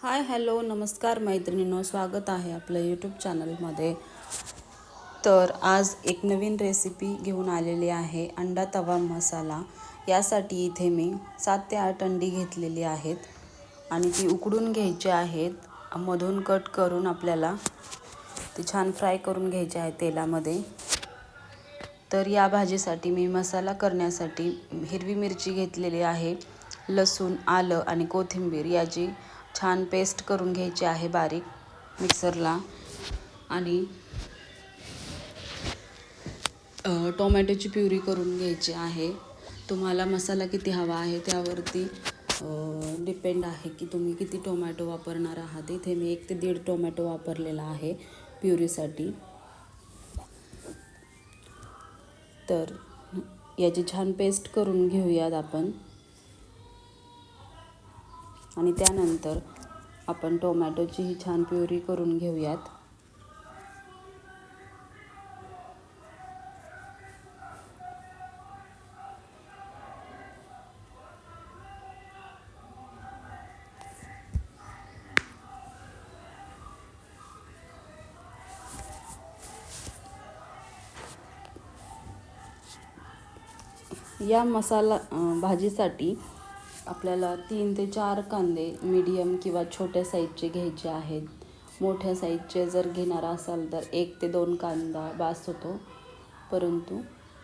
Hi hello नमस्कार मैत्रिणींनो स्वागत आहे आपलं यूट्यूब चॅनलमध्ये तर आज एक नवीन रेसिपी घेऊन आलेली आहे अंडा तवा मसाला. यासाठी इथे मी सात ते आठ अंडी घेतलेली आहेत आणि ती उकडून घ्यायची आहेत. मधून कट करून आपल्याला ती छान फ्राय करून घ्यायची आहे तेलामध्ये. तर या भाजीसाठी मी मसाला करण्यासाठी हिरवी मिरची घेतलेली आहे लसूण आलं आणि कोथिंबीर याची छान पेस्ट करून घ्यायची आहे बारीक मिक्सरला आणि टोमॅटोची प्युरी करून घ्यायची आहे. तुम्हाला मसाला किती हवा आहे त्यावरती डिपेंड आहे की तुम्ही किती टोमॅटो वापरणार आहात. इथे मी एक ते दीड टोमॅटो वापरलेला आहे प्युरीसाठी. तर याची छान पेस्ट करून घेऊयात आपण. आणि त्यानंतर आपण टोमॅटोची ही छान प्युरी करून घेऊयात. या मसाला भाजीसाठी आपल्याला तीन ते चार कांदे मीडियम किंवा छोट्या साईजचे घ्यायचे आहेत. मोठ्या साईजचे जर घेणारा असाल तर एक ते दोन कांदा बास होतो. परंतु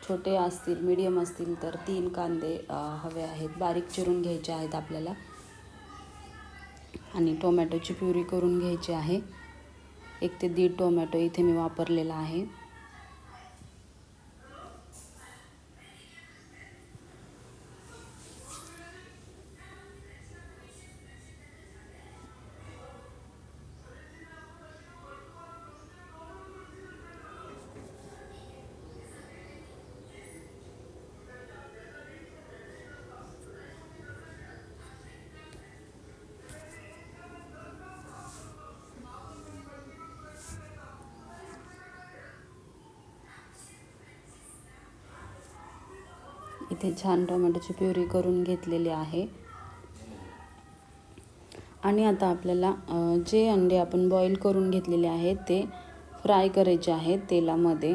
छोटे असतील मीडियम असतील तर तीन कांदे हवे आहेत. बारीक चिरून घ्यायचे आहेत आपल्याला. आणि टोमॅटोची प्युरी करून घ्यायची आहे. एक ते दीड टोमॅटो इथे मी वापरलेला आहे. इथे छान टोमॅटोची प्युरी करून घेतलेली आहे. आणि आता आपल्याला जे अंडे आपण बॉईल करून घेतलेले आहेत ते फ्राय करायचे आहेत तेलामध्ये.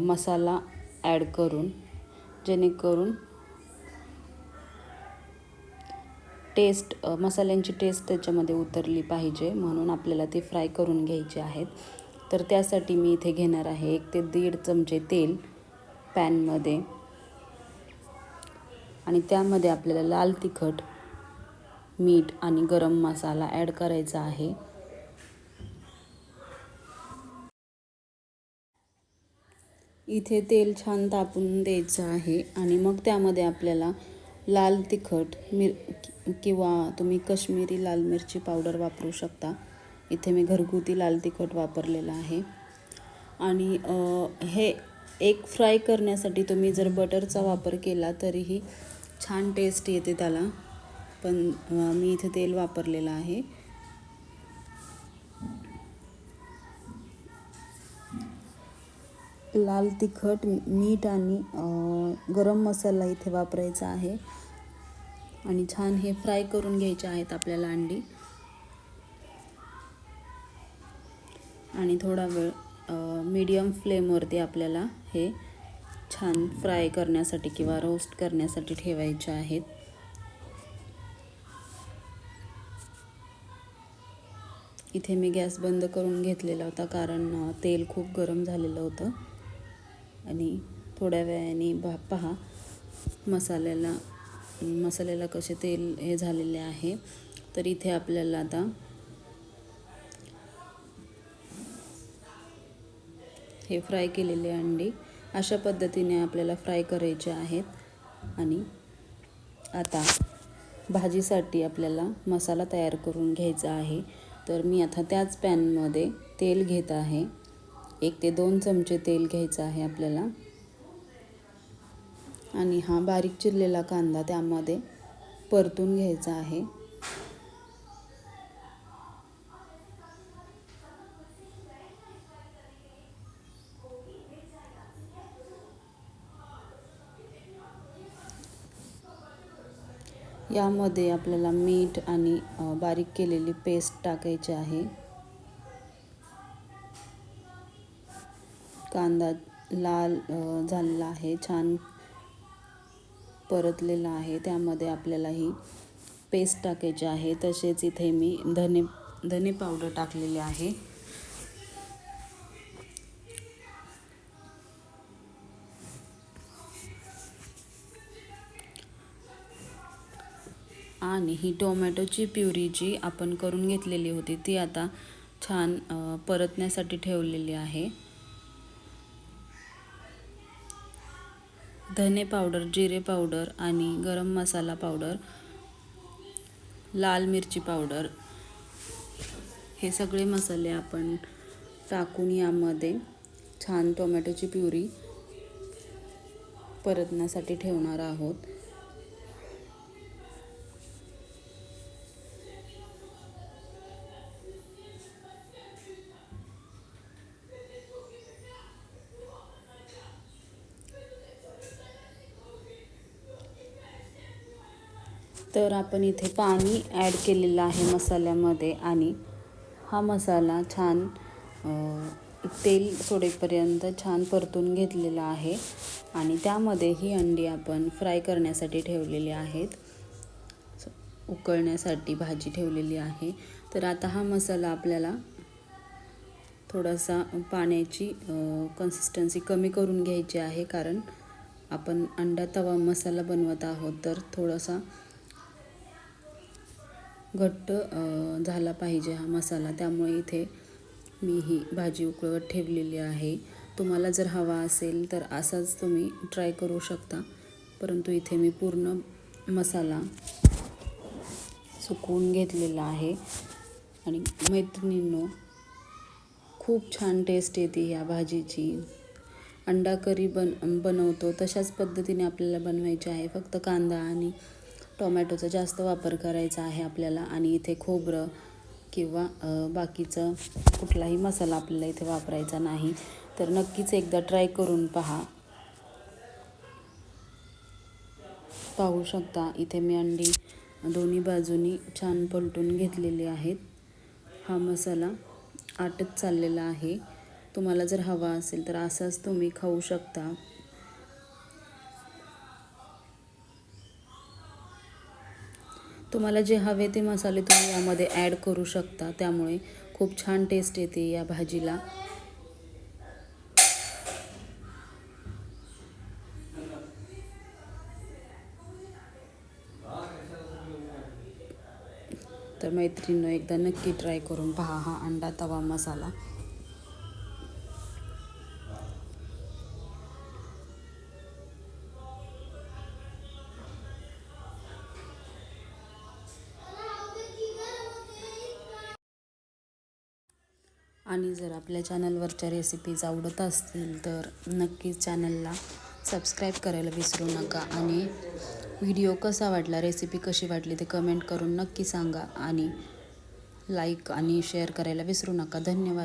मसाला ॲड करून जेणेकरून टेस्ट मसाल्यांची टेस्ट त्याच्यामध्ये उतरली पाहिजे म्हणून आपल्याला ते फ्राय करून घ्यायचे आहेत. तर त्यासाठी मी इथे घेणार आहे एक ते दीड चमचे तेल पॅनमध्ये. आणि त्यामध्ये आपल्याला लाल तिखट मीठ आणि गरम मसाला ॲड करायचा आहे. इथे तेल छान तापून द्यायचं आहे आणि मग त्यामध्ये आपल्याला लाल तिखट मिर किंवा तुम्ही कश्मीरी लाल मिरची पावडर वापरू शकता. इथे मी घरगुती लाल तिखट वापरलेलं आहे. आणि हे एक फ्राय करण्यासाठी तुम्ही जर बटरचा वापर केला तरीही छान टेस्ट येते त्याला. पण मी इथे तेल वापरलेलं आहे. लाल तिखट मीठ आणि गरम मसाला इथे वापरायचा आहे. आणि छान हे फ्राय करून घ्यायचे आहेत आपल्याला अंडी. आणि थोडा वेळ मीडियम फ्लेमवरती आपल्याला हे छान फ्राय करण्यासाठी किंवा रोस्ट करण्यासाठी ठेवायचे आहेत. इथे मी गॅस बंद करून घेतलेला होता कारण तेल खूप गरम झालेलं होतं. आणि थोड्या वेळाने बा पहा मसाल्याला मसाल्याला कसे तेल हे झालेले आहे. तर इथे आपल्याला आता हे फ्राय केलेले अंडी अशा पद्धतीने आपल्याला फ्राय करायचे आहेत. आणि आता भाजीसाठी आपल्याला मसाला तयार करून घ्यायचा आहे. तर मी आता त्याच पॅनमध्ये तेल घेत आहे. एक ते दोन चमचे तेल घ्यायचं आहे आपल्याला. आणि हा बारीक चिरलेला कांदा त्यामध्ये परतून घ्यायचा आहे. यामध्ये आपल्याला मीठ आणि बारीक केलेली पेस्ट टाकायची आहे. कांदा लाल झालेला आहे छान परतलेला आहे. त्यामध्ये आपल्याला ही पेस्ट टाकायची आहे. तसेच इथे मी धने धने पावडर टाकलेली आहे. आणि ही टोमॅटोची प्युरी जी आपण करून घेतलेली होती ती आता छान परतण्यासाठी ठेवलेली आहे. धने पावडर जिरे पावडर आणि गरम मसाला पावडर लाल मिरची पावडर हे सगळे मसाले आपण टाकून यामध्ये छान टोमॅटोची प्युरी परतण्यासाठी ठेवणार आहोत. तर आपण इथे पाणी ॲड केलेलं आहे मसाल्यामध्ये आणि हा मसाला छान तेल सोडेपर्यंत छान परतून घेतलेला आहे आणि त्यामध्ये ही अंडी आपण फ्राय करण्यासाठी ठेवलेली आहेत. उकळण्यासाठी भाजी ठेवलेली आहे. तर आता हा मसाला आपल्याला थोडासा पाण्याची कन्सिस्टन्सी कमी करून घ्यायची आहे. कारण आपण अंडा तवा मसाला बनवत आहोत तर थोडासा घट्ट झाला पाहिजे हा मसाला. त्यामुळे इथे मी ही भाजी उकळवत ठेवलेली आहे. तुम्हाला जर हवा असेल तर असाच तुम्ही ट्राय करू शकता. परंतु इथे मी पूर्ण मसाला सुकवून घेतलेला आहे. आणि मैत्रिणींनो खूप छान टेस्ट येते या भाजीची. अंडा करी बन बनवतो. तशाच पद्धतीने आपल्याला बनवायची आहे. फक्त कांदा आणि टोमॅटोचा जास्त वापर करायचा आहे आपल्याला आणि इथे खोबरं किंवा बाकीचं कुठलाही मसाला आपल्याला इथे वापरायचा नाही. तर नक्कीच एकदा ट्राय करून पहा. पाहू शकता इथे मी अंडी दोन्ही बाजूनी छान पलटून घेतलेली आहेत. हा मसाला आटत चाललेला आहे. तुम्हाला जर हवा असेल तर असाच तुम्ही खाऊ शकता. तुम्हाला जे हवे ते मसाले तुम्ही यामध्ये ॲड करू शकता. त्यामुळे खूप छान टेस्ट येते या भाजीला. तर मैत्रिणीनं एकदा नक्की ट्राय करून पहा हा अंडा तवा मसाला. आणि जर आपल्या चॅनलवरच्या रेसिपीज आवडत असतील तर नक्कीच चॅनलला सबस्क्राईब करायला विसरू नका. आणि व्हिडिओ कसा वाटला रेसिपी कशी वाटली ते कमेंट करून नक्की सांगा. आणि लाईक आणि शेअर करायला विसरू नका. धन्यवाद.